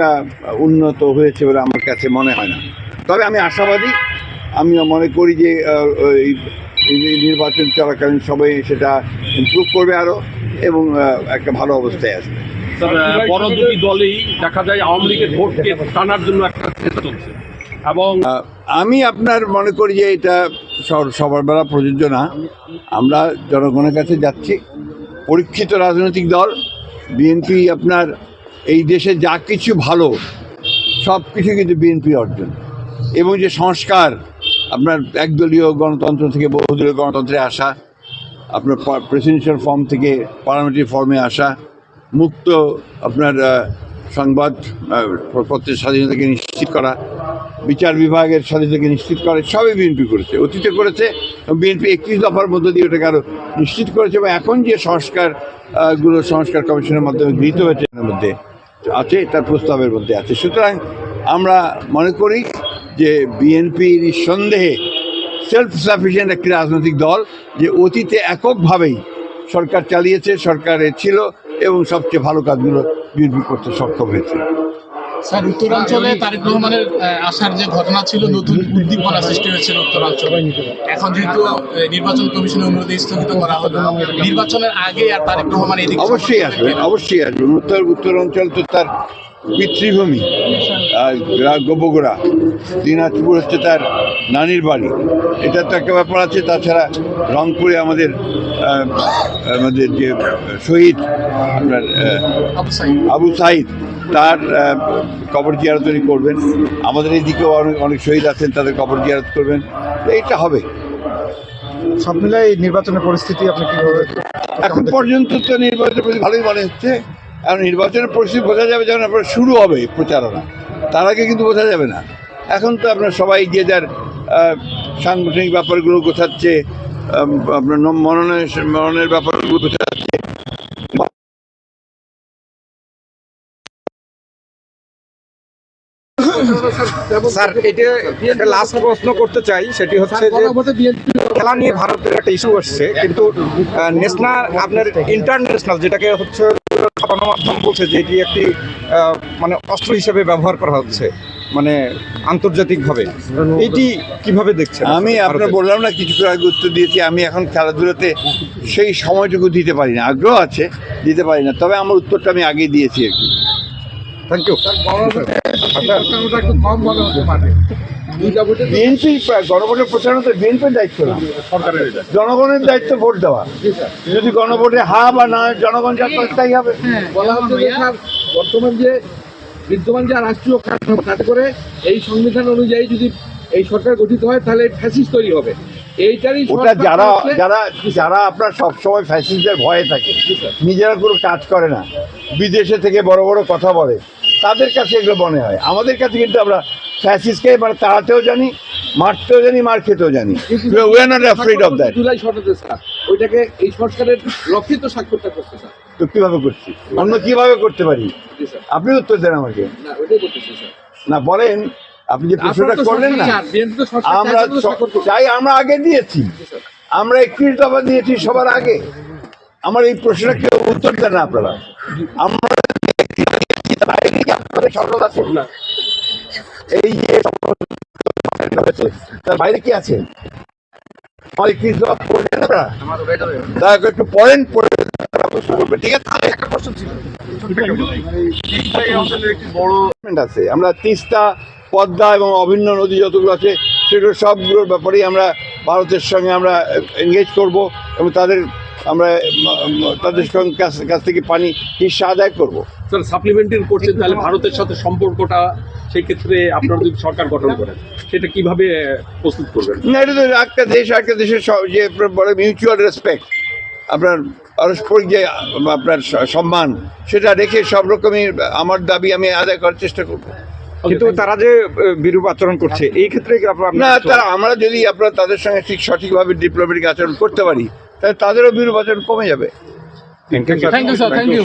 একটা উন্নত হয়েছে বলে আমার কাছে মনে হয় না। তবে আমি আশাবাদী আমি মনে করি যে নির্বাচন চলাকালীন সবাই সেটা ইমপ্রুভ করবে আরও এবং একটা ভালো অবস্থায় আসবে। বড় দুটি দলেই দেখা যায় আওয়ামী লীগের ভোটকে টানার জন্য একটা চলছে। এবং আমি আপনার মনে করি যে এটা সবার বেলা প্রযোজ্য না। আমরা জনগণের কাছে যাচ্ছি। পরীক্ষিত রাজনৈতিক দল বিএনপি আপনার এই দেশে যা কিছু ভালো, সব কিছু কিন্তু বিএনপি অর্জন। এবং যে সংস্কার, আপনার একদলীয় গণতন্ত্র থেকে বহুদলীয় গণতন্ত্রে আসা, আপনার প্রেসিডেন্সিয়াল ফর্ম থেকে পার্লামেন্টারি ফর্মে আসা, মুক্ত আপনার সংবাদ পত্রের স্বাধীনতাকে নিশ্চিত করা, বিচার বিভাগের স্বাধীনতাকে নিশ্চিত করে, সবই বিএনপি করেছে। অতীতে করেছে বিএনপি একত্রিশ দফার মধ্য দিয়ে ওটাকে আরও নিশ্চিত করেছে, এবং এখন যে সংস্কারগুলো সংস্কার কমিশনের মাধ্যমে গৃহীত হয়েছে, এর মধ্যে আছে, তার প্রস্তাবের মধ্যে আছে। সুতরাং আমরা মনে করি যে বিএনপি নিঃসন্দেহে সেলফ সাফিসিয়েন্ট একটি রাজনৈতিক দল যে অতীতে এককভাবেই সরকার চালিয়েছে, সরকারে ছিল এবং সবচেয়ে ভালো কাজগুলো বিএনপি করতে সক্ষম হয়েছে। স্যার উত্তরাঞ্চলে তারেক রহমানের আসার যে ঘটনা ছিল নতুন উদ্দীপনা সৃষ্টি হয়েছিল উত্তরাঞ্চলে। এখন যেহেতু নির্বাচন কমিশনের অনুরোধে স্থগিত করা হলো নির্বাচনের আগে আর তারেক রহমান এদিকে অবশ্যই আসবে অবশ্যই আসবে। উত্তর উত্তরাঞ্চল তো তার পিতৃভূমি আর গোবগোড়া দিনাজপুর হচ্ছে তার নানির বাড়ি। এটা তো একটা ব্যাপার আছে তাছাড়া রংপুরে আমাদের আমাদের যে শহীদ আপনার আবু সাইদ। তার কবর জিয়ারত উনি করবেন। আমাদের এইদিকেও অনেক অনেক শহীদ আছেন তাদের কবর জিয়ারত করবেন। এইটা হবে। সব মিলাই এই নির্বাচনের পরিস্থিতি আপনি কীভাবে এখন পর্যন্ত তো নির্বাচনের প্রতি ভালোই মনে হচ্ছে। আর নির্বাচনের পরিস্থিতি বোঝা যাবে যখন আপনার শুরু হবে প্রচারণা, তার আগে কিন্তু বোঝা যাবে না। এখন তো আপনার সবাই যে যার সাংগঠনিক ব্যাপারগুলো গোছাচ্ছে আপনার মননের মননের ব্যাপারগুলো গোছাচ্ছে। স্যার, এটা একটা লাস্ট প্রশ্ন করতে চাই, সেটি হচ্ছে যে খেলা নিয়ে ভারতের একটা ইস্যু আসছে, কিন্তু ন্যাশনাল আপনার ইন্টারন্যাশনাল যেটাকে হচ্ছে গণমাধ্যম বলছে যে এটি একটি মানে অস্ত্র হিসেবে ব্যবহার করা হচ্ছে মানে আন্তর্জাতিকভাবে। এটি কীভাবে দেখছেন? আমি আপনার বললাম না কিছু আগে উত্তর দিয়েছি আমি এখন খেলাধুলাতে সেই সময়টুকু দিতে পারি না আগ্রহ আছে দিতে পারি না তবে আমার উত্তরটা আমি আগে দিয়েছি আর কি। থ্যাংক ইউ বিএনপি গণভোটের প্রচারণা তো বিএনপির দায়িত্ব না। জনগণের দায়িত্ব ভোট দেওয়া। যদি গণভোটে হা বা না জনগণ যা তাই হবে। বর্তমান যে বিদ্যমান যে রাষ্ট্রীয় কাঠামো তাতে করে এই সংবিধান অনুযায়ী যদি এই সরকার গঠিত হয় তাহলে ফ্যাসিস তৈরি হবে। এইটারই ওটা যারা যারা যারা আপনার সবসময় ফ্যাসিস্টদের ভয়ে থাকে নিজেরা কোনো কাজ করে না। বিদেশে থেকে বড় বড় কথা বলে। তাদের কাছে এগুলো মনে হয়। আমাদের কাছে কিন্তু আমরা ফ্যাসিসকে মানে তাড়াতেও জানি মারতেও জানি মার খেতেও জানি। We are not afraid of that July সটাতে ওইটাকে এই সংস্কারের লক্ষ্যে স্বাক্ষরটা করতে স্যার। তো কীভাবে করছি? অন্য কীভাবে করতে পারি? আপনি উত্তর দেন আমাকে। না বলেন আপনি যে প্রশ্নটা করলেন না আমরা চাই আমরা আগে দিয়েছি। আমরা একত্রিশ দফা দিয়েছি সবার আগে। আমার এই প্রশ্নটা কেউ উত্তর দেন না আপনারা। আমরা আপনাদের সরকার আছে? এই যে হয়েছে, তার বাইরে কি আছে? আমার একত্রিশ দফা পড়লেন আপনারা? দয়া করে একটু পড়েন পড়ে ঠিক আছে? একটা প্রশ্ন ছিল। আছে। আমরা তিস্তা পদ্মা এবং অভিন্ন নদী যতগুলো আছে সেগুলো সবগুলোর ব্যাপারেই আমরা ভারতের সঙ্গে আমরা এনগেজ করব এবং তাদের আমরা তাদের সঙ্গে কাছ কাছ থেকে পানি হিসা আদায় করব। স্যার সাপ্লিমেন্টারি করছেন তাহলে ভারতের সাথে সম্পর্কটা সেই ক্ষেত্রে আপনারা যদি সরকার গঠন করেন সেটা কীভাবে প্রস্তুত করবেন? না এটা তো একটা দেশ একটা দেশের যে বলে মিউচুয়াল রেসপেক্ট আপনার পারস্পরিক যে আপনার সম্মান সেটা রেখে সব রকমের আমার দাবি আমি আদায় করার চেষ্টা করব। কিন্তু তারা যে বিরূপ আচরণ করছে এই ক্ষেত্রে না তারা আমরা যদি আপনার তাদের সঙ্গে ঠিক সঠিকভাবে ডিপ্লোমেটিক আচরণ করতে পারি তাহলে তাদেরও বিরূপ আচরণ কমে যাবে। Thank you sir thank you